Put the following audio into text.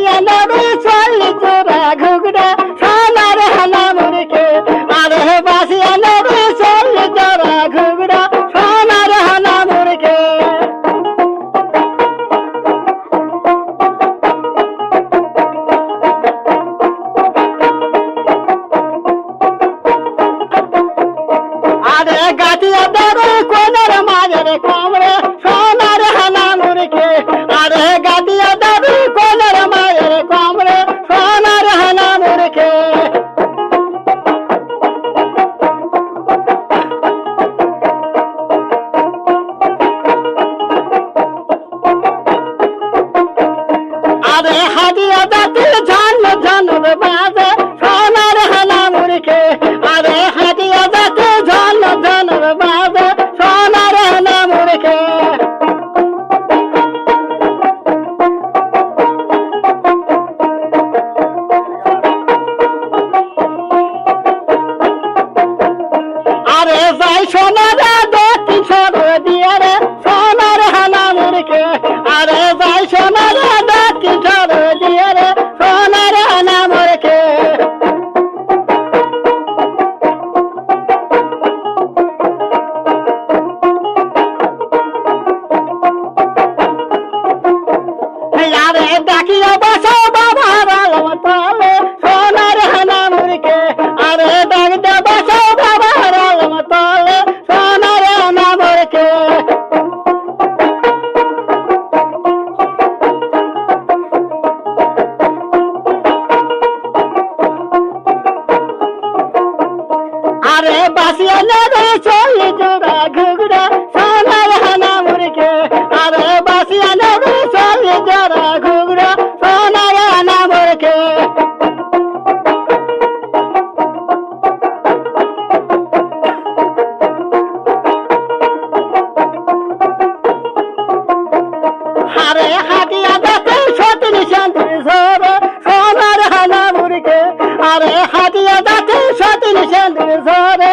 আরে বাসিয়া নবে চল্লি চোরা ঘুগরা সোনার হানা মুরকে আরে বাসিয়া নবে চল্লি চোরা ঘুগরা সোনার হানা মুরকে আরে গাতিয়া ধরে কোনের মাঝের কমরে আরে হাদিয়া দাতি ঝান ঝানুর বাজে সোনার হানা মুরকে আরে হাদিয়া দাতি ঝান ঝানুর বাজে সোনার হানা মুরকে আরে যাই সোনারে দক্ষি সর দিয়ে রে আরে বাসিয়া নেবে চল্লি জোড়া ঘুগরা সারা